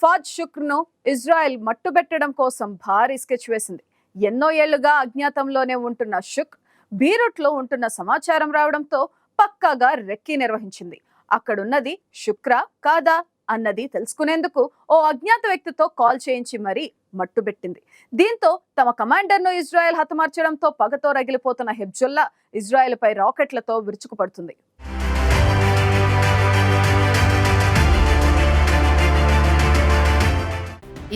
Phage షుక్ర్ను Israel మట్టుబెట్టడం కోసం భారీ స్కెచ్ వేసింది. ఎన్నో ఏళ్ళుగా అజ్ఞాతంలోనే ఉంటున్న షుక్ బీరుట్లో ఉంటున్న సమాచారం రావడంతో పక్కాగా రెక్కీ నిర్వహించింది. అక్కడున్నది శుక్ర కాదా అన్నది తెలుసుకునేందుకు ఓ అజ్ఞాత వ్యక్తితో కాల్ చేయించి మరీ మట్టుబెట్టింది. దీంతో తమ కమాండర్ను ఇజ్రాయెల్ హతమార్చడంతో పగతో రగిలిపోతున్న హెబ్జుల్లా ఇజ్రాయెల్పై రాకెట్లతో విరుచుకుపడుతుంది.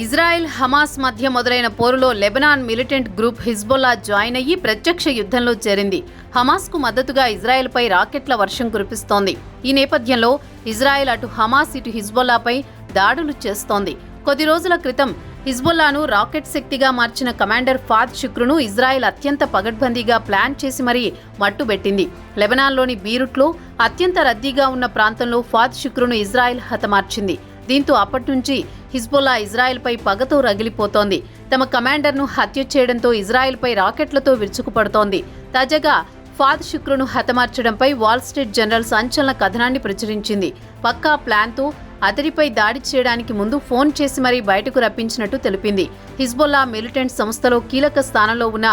ఇజ్రాయెల్ హమాస్ మధ్య మొదలైన పోరులో Lebanon militant group Hezbollah join అయ్యి ప్రత్యక్ష యుద్ధంలో చేరింది. హమాస్కు మద్దతుగా ఇజ్రాయెల్పై రాకెట్ల వర్షం కురిపిస్తోంది. ఈ నేపథ్యంలో ఇజ్రాయెల్ అటు హమాస్ ఇటు హిజ్బొల్లాపై దాడులు చేస్తోంది. కొద్ది రోజుల క్రితం హిజ్బొల్లాను రాకెట్ శక్తిగా మార్చిన కమాండర్ ఫాద్ శుక్రును ఇజ్రాయెల్ అత్యంత పగడ్బందీగా ప్లాన్ చేసి మరీ మట్టుబెట్టింది. లెబనాన్లోని బీరుట్లో అత్యంత రద్దీగా ఉన్న ప్రాంతంలో ఫాద్ శుక్రును ఇజ్రాయెల్ హతమార్చింది. దీంతో అప్పటి నుంచి హిజ్బుల్లా ఇజ్రాయెల్పై పగతో రగిలిపోతోంది. తమ కమాండర్ను హత్య చేయడంతో ఇజ్రాయెల్పై రాకెట్లతో విరుచుకుపడుతోంది. తాజాగా ఫాద్ శుక్రును హతమార్చడంపై వాల్ స్ట్రీట్ జనరల్ సంచలన కథనాన్ని ప్రచురించింది. పక్కా ప్లాన్తో అతడిపై దాడి చేయడానికి ముందు ఫోన్ చేసి మరీ బయటకు రప్పించినట్టు తెలిపింది. హిజ్బుల్లా మిలిటెంట్ సంస్థలో కీలక స్థానంలో ఉన్న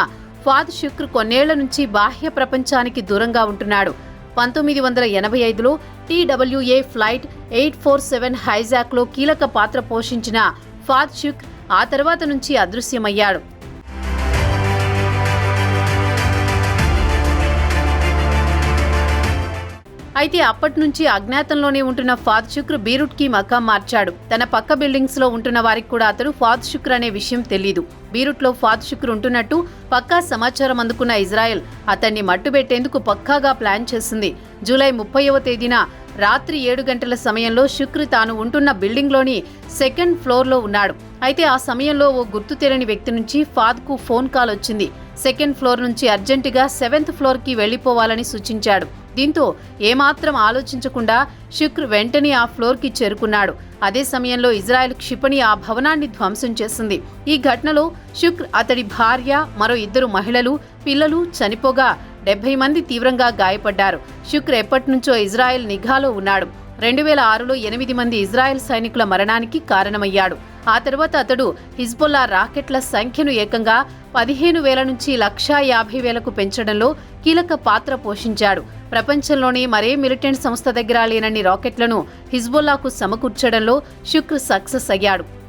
ఫాద్ శుక్ర్ కొన్నేళ్ళ నుంచి బాహ్య ప్రపంచానికి దూరంగా ఉంటున్నాడు. పంతొమ్మిది వందల ఎనభై ఐదులో TWA flight eight four seven హైజాక్లో కీలక పాత్ర పోషించిన ఫాద్ షుక్ ఆ తర్వాత నుంచి అదృశ్యమయ్యాడు. అయితే అప్పటి నుంచి అజ్ఞాతంలోనే ఉంటున్న ఫాద్ శుక్ర్ బీరుట్కి మకాం మార్చాడు. తన పక్క బిల్డింగ్స్లో ఉంటున్న వారికి కూడా అతడు ఫాద్ శుక్ర్ అనే విషయం తెలీదు. బీరుట్లో ఫాద్ శుక్ర్ ఉంటున్నట్టు పక్కా సమాచారం అందుకున్న ఇజ్రాయెల్ అతన్ని మట్టుబెట్టేందుకు పక్కాగా ప్లాన్ చేసింది. జూలై ముప్పైవ తేదీన రాత్రి ఏడు గంటల సమయంలో శుక్ర్ తాను ఉంటున్న బిల్డింగ్లోని సెకండ్ ఫ్లోర్లో ఉన్నాడు. అయితే ఆ సమయంలో ఓ గుర్తు తెలియని వ్యక్తి నుంచి ఫాద్కు ఫోన్ కాల్ వచ్చింది. సెకండ్ ఫ్లోర్ నుంచి అర్జెంటుగా సెవెంత్ ఫ్లోర్కి వెళ్ళిపోవాలని సూచించాడు. దీంతో ఏమాత్రం ఆలోచించకుండా శుక్ర్ వెంటనే ఆ ఫ్లోర్కి చేరుకున్నాడు. అదే సమయంలో ఇజ్రాయెల్ క్షిపణి ఆ భవనాన్ని ధ్వంసం చేసింది. ఈ ఘటనలో శుక్ర్ అతడి భార్య మరో ఇద్దరు మహిళలు పిల్లలు చనిపోగా డెబ్బై మంది తీవ్రంగా గాయపడ్డారు. శుక్ర్ ఎప్పటినుంచో ఇజ్రాయెల్ నిఘాలో ఉన్నాడు. రెండు వేల ఆరులో ఎనిమిది మంది ఇజ్రాయెల్ సైనికుల మరణానికి కారణమయ్యాడు. ఆ తర్వాత అతడు హిజ్బుల్లా రాకెట్ల సంఖ్యను ఏకంగా పదిహేను వేల నుంచి లక్షా యాభై వేలకు పెంచడంలో కీలక పాత్ర పోషించాడు. ప్రపంచంలోనే మరే మిలిటెంట్ సంస్థ దగ్గర లేనన్ని రాకెట్లను హిజ్బుల్లాకు సమకూర్చడంలో శుక్ర్ సక్సెస్ అయ్యాడు.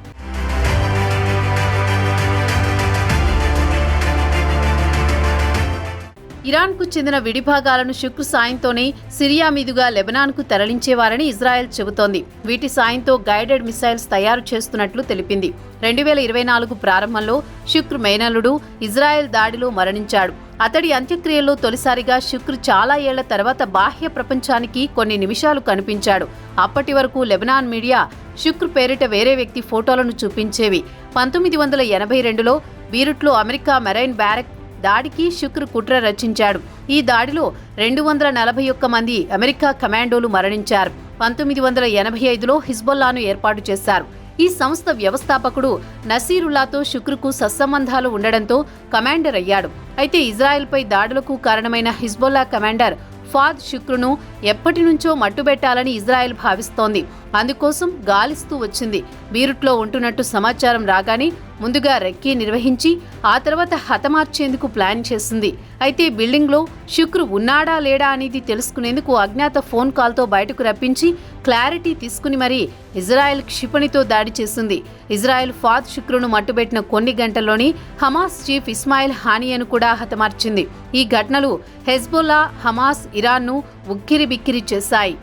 ఇరాన్కు చెందిన విడిభాగాలను శుక్ర్ సాయంతోనే సిరియా మీదుగా లెబనాన్కు తరలించేవారని ఇజ్రాయెల్ చెబుతోంది. వీటి సాయంతో గైడెడ్ మిసైల్స్ తయారు చేస్తున్నట్లు తెలిపింది. రెండు వేల ఇరవై నాలుగు ప్రారంభంలో శుక్రు మేనల్లుడు ఇజ్రాయెల్ దాడిలో మరణించాడు. అతడి అంత్యక్రియల్లో తొలిసారిగా శుక్రు చాలా ఏళ్ళ తర్వాత బాహ్య ప్రపంచానికి కొన్ని నిమిషాలు కనిపించాడు. అప్పటి వరకు లెబనాన్ మీడియా శుక్రు పేరిట వేరే వ్యక్తి ఫోటోలను చూపించేవి. పంతొమ్మిది వందల ఎనభై రెండులో బీరుట్లో అమెరికా మెరైన్ బ్యారెక్ దాడికి శుక్ర్ కుట్ర రచించాడు. ఈ దాడిలో రెండు వందల నలభై ఒక్క మంది అమెరికా కమాండోలు మరణించారు. పంతొమ్మిది వందల ఎనభై ఐదులో హిజ్బొల్లాను ఏర్పాటు చేశారు. ఈ సంస్థ వ్యవస్థాపకుడు నసీరుల్లాతో శుక్రుకు సత్సంబంధాలు ఉండడంతో కమాండర్ అయ్యాడు. అయితే ఇజ్రాయెల్పై దాడులకు కారణమైన హిజ్బొల్లా కమాండర్ ఫాద్ శుక్రును ఎప్పటి నుంచో మట్టుబెట్టాలని ఇజ్రాయెల్ భావిస్తోంది. అందుకోసం గాలిస్తూ వచ్చింది. బీరుట్లో ఉంటున్నట్టు సమాచారం రాగానే ముందుగా రెక్కీ నిర్వహించి ఆ తర్వాత హతమార్చేందుకు ప్లాన్ చేసింది అయితే బిల్డింగ్లో శుక్రు ఉన్నాడా లేడా అనేది తెలుసుకునేందుకు అజ్ఞాత ఫోన్ కాల్తో బయటకు రప్పించి క్లారిటీ తీసుకుని మరీ ఇజ్రాయెల్ క్షిపణితో దాడి చేసింది ఇజ్రాయెల్ ఫాద్ శుక్రును మట్టుబెట్టిన కొన్ని గంటల్లోనే హమాస్ చీఫ్ ఇస్మాయిల్ హానియను కూడా హతమార్చింది. ఈ ఘటనలు హెజ్బుల్లా హమాస్ ఇరాన్ను ఉక్కిరి బిక్కిరి చేశాయి.